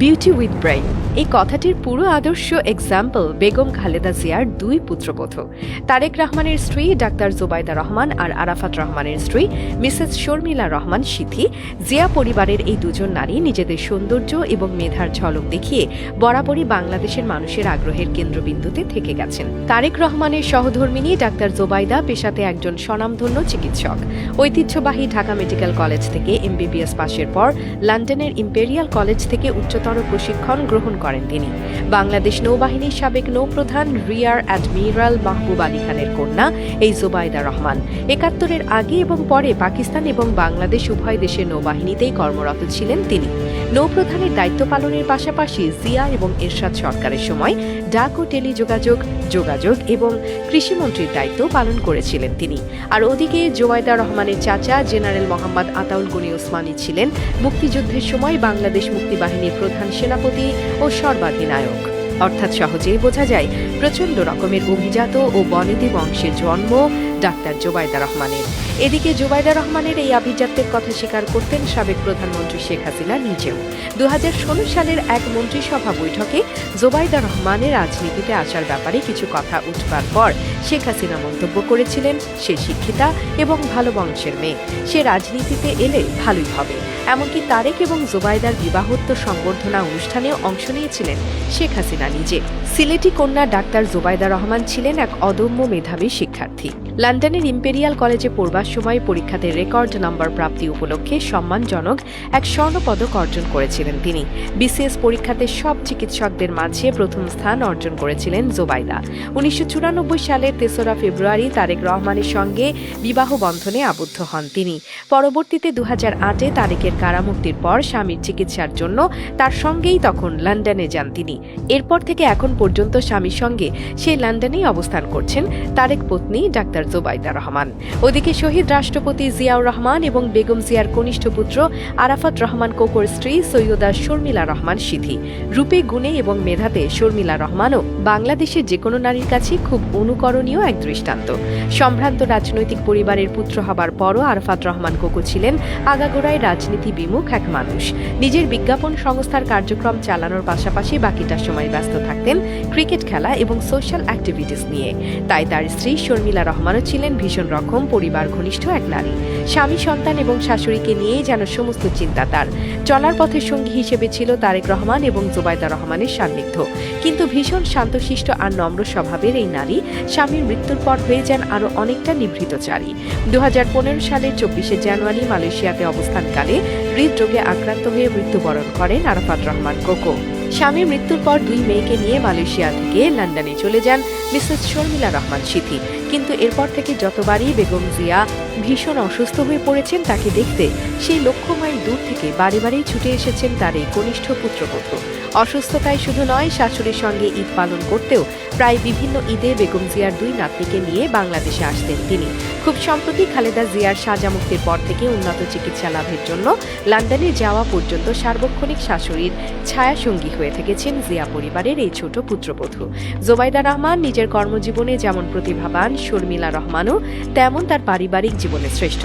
Beauty with Brain. এই কথাটির পুরো আদর্শ এক্সাম্পল বেগম খালেদা জিয়ার দুই পুত্রবধূ। তারেক রহমানের স্ত্রী ডাক্তার জোবাইদা রহমান আর আরাফাত রহমানের স্ত্রী মিসেস শর্মিলা রহমান সিথি জিয়া পরিবারের এই দুজন নারী নিজেদের সৌন্দর্য এবং মেধার ঝলক দেখিয়ে বরাবরই বাংলাদেশের মানুষের আগ্রহের কেন্দ্রবিন্দুতে থেকে গেছেন। তারেক রহমানের সহধর্মিনী ডাক্তার জোবাইদা পেশাতে একজন স্বনামধন্য চিকিৎসক। ঐতিহ্যবাহী ঢাকা মেডিকেল কলেজ থেকে এমবিবিএস পাশের পর লন্ডনের ইম্পেরিয়াল কলেজ থেকে উচ্চতর প্রশিক্ষণ গ্রহণ করেন তিনি। বাংলাদেশ নৌবাহিনীর সাবেক নৌপ্রধান রিয়ার অ্যাডমিরাল মাহবুব আলী খানের কন্যা এই জোবাইদা রহমান। একাত্তরের আগে এবং পরে পাকিস্তান এবং বাংলাদেশ উভয় দেশের নৌবাহিনীতেই কর্মরত ছিলেন তিনি। নৌপ্রধানের দায়িত্ব পালনের পাশাপাশি জিয়া এবং এরশাদ সরকারের সময় ডাক ও টেলিযোগাযোগ, যোগাযোগ এবং কৃষিমন্ত্রীর দায়িত্ব পালন করেছিলেন তিনি। আর ওদিকে জোবাইদা রহমানের চাচা জেনারেল মোহাম্মদ আতাউল গনি ওসমানী ছিলেন। মুক্তিযুদ্ধের সময় বাংলাদেশ মুক্তিবাহিনীর প্রধান সেনাপতি ও সর্বাধিনায়ক। অর্থাৎ সহজেই বোঝা যায় প্রচণ্ড রকমের অভিজাত ও বনেদি বংশের জন্ম ডাক্তার জোবাইদা রহমানের। এদিকে জোবাইদা রহমানের এই আভিজাত্যের কথা স্বীকার করতেন সাবেক প্রধানমন্ত্রী শেখ হাসিনা নিজেও। দু হাজার ষোলো সালের এক মন্ত্রিসভা বৈঠকে জোবাইদা রহমানের রাজনীতিতে আসার ব্যাপারে কিছু কথা উঠবার পর শেখ হাসিনা মন্তব্য করেছিলেন, সে শিক্ষিতা এবং ভালো বংশের মেয়ে। সে রাজনীতিতে এলে ভালোই হবে। এমনকি তারেক এবং জোবাইদার বিবাহোত্তর সংবর্ধনা অনুষ্ঠানেও অংশ নিয়েছিলেন শেখ হাসিনা নিজে। সিলেটি কন্যা ডাক্তার জোবাইদা রহমান ছিলেন এক অদম্য মেধাবী শিক্ষার্থী। লন্ডনের ইম্পেরিয়াল কলেজে পড়বার সময় পরীক্ষাতে রেকর্ড নাম্বার প্রাপ্তি উপলক্ষে সম্মানজনক এক স্বর্ণপদক অর্জন করেছিলেন তিনি। বিসিএস পরীক্ষাতে সব চিকিৎসকদের মাঝে প্রথম স্থান অর্জন করেছিলেন জোবাইদা। উনিশশো সালের তেসরা ফেব্রুয়ারি তারেক রহমানের সঙ্গে বিবাহ বন্ধনে আবদ্ধ হন তিনি। পরবর্তীতে দু হাজার আটে তারেকের কারামুক্তির পর স্বামীর চিকিৎসার জন্য তার সঙ্গেই তখন লন্ডনে যান তিনি। এরপর থেকে এখন পর্যন্ত স্বামীর সঙ্গে সেই লন্ডনেই অবস্থান করছেন তারেক পত্নী ডাক্তার জোবাইদা রহমান। ওদিকে শহীদ রাষ্ট্রপতি জিয়াউর রহমান এবং বেগম জিয়ার কনিষ্ঠ পুত্র আরাফাত রহমান কোকর স্ত্রী সৈয়দা শর্মিলা রহমান সিথি রূপে, গুণে এবং মেধাতে শর্মিলা রহমানও বাংলাদেশের যে কোনো নারীর কাছে খুব অনুকরণীয় এক দৃষ্টান্ত। সম্ভ্রান্ত রাজনৈতিক পরিবারের পুত্র হবার পরও আরাফাত রহমান কোকো ছিলেন আগাগোড়ায় রাজনীতি বিমুখ এক মানুষ। নিজের বিজ্ঞাপন সংস্থার কার্যক্রম চালানোর পাশাপাশি বাকিটা সময় ব্যস্ত থাকতেন ক্রিকেট খেলা এবং সোশ্যাল অ্যাক্টিভিটিস নিয়ে। তাই তার স্ত্রী শর্মিলা রহমানও ছিলেন ভীষণ রকম পরিবার ঘনিষ্ঠ এক নারী। স্বামী, সন্তান এবং শাশুড়িকে নিয়েই যেন সমস্ত চিন্তা তার। চলার পথের সঙ্গী হিসেবে ছিল তারেক রহমান এবং জোবাইদা রহমানের সান্নিধ্য। কিন্তু ভীষণ শান্তশিষ্ট আর নম্র স্বভাবের এই নারী স্বামীর মৃত্যুর পর হয়ে যান আরও অনেকটা নিভৃতচারী। দু হাজার পনেরো সালের চব্বিশে জানুয়ারি মালয়েশিয়াতে অবস্থানকালে হৃদরোগে আক্রান্ত হয়ে মৃত্যুবরণ করেন আরাফাত রহমান কোকো। স্বামীর মৃত্যুর পর দুই মেয়েকে নিয়ে মালয়েশিয়া থেকে লন্ডনে চলে যান মিসেস শর্মিলা রহমান সিথি। কিন্তু এরপর থেকে যতবারই বেগম জিয়া ভীষণ অসুস্থ হয়ে পড়েছেন তাকে দেখতে সেই লক্ষ মাইল দূর থেকে বাড়ি বাড়ি ছুটে এসেছেন তার এই কনিষ্ঠ পুত্রবধূ অসুস্থতায় শুধু নয়, শাশুড়ির সঙ্গে ঈদ পালন করতেও প্রায় বিভিন্ন ঈদে বেগম জিয়ার দুই নাতনিকে নিয়ে বাংলাদেশে আসতেন তিনি। খুব সম্প্রতি খালেদা জিয়ার সাজা মুক্তির পর থেকে উন্নত চিকিৎসা লাভের জন্য লন্ডনে যাওয়া পর্যন্ত সার্বক্ষণিক শাশুড়ির ছায়াসঙ্গী হয়ে থেকেছেন জিয়া পরিবারের এই ছোট পুত্রবধূ। জোবাইদা রহমান নিজের কর্মজীবনে যেমন প্রতিভাবান, শর্মিলা রহমানও তেমন তার পারিবারিক জীবনে শ্রেষ্ঠ।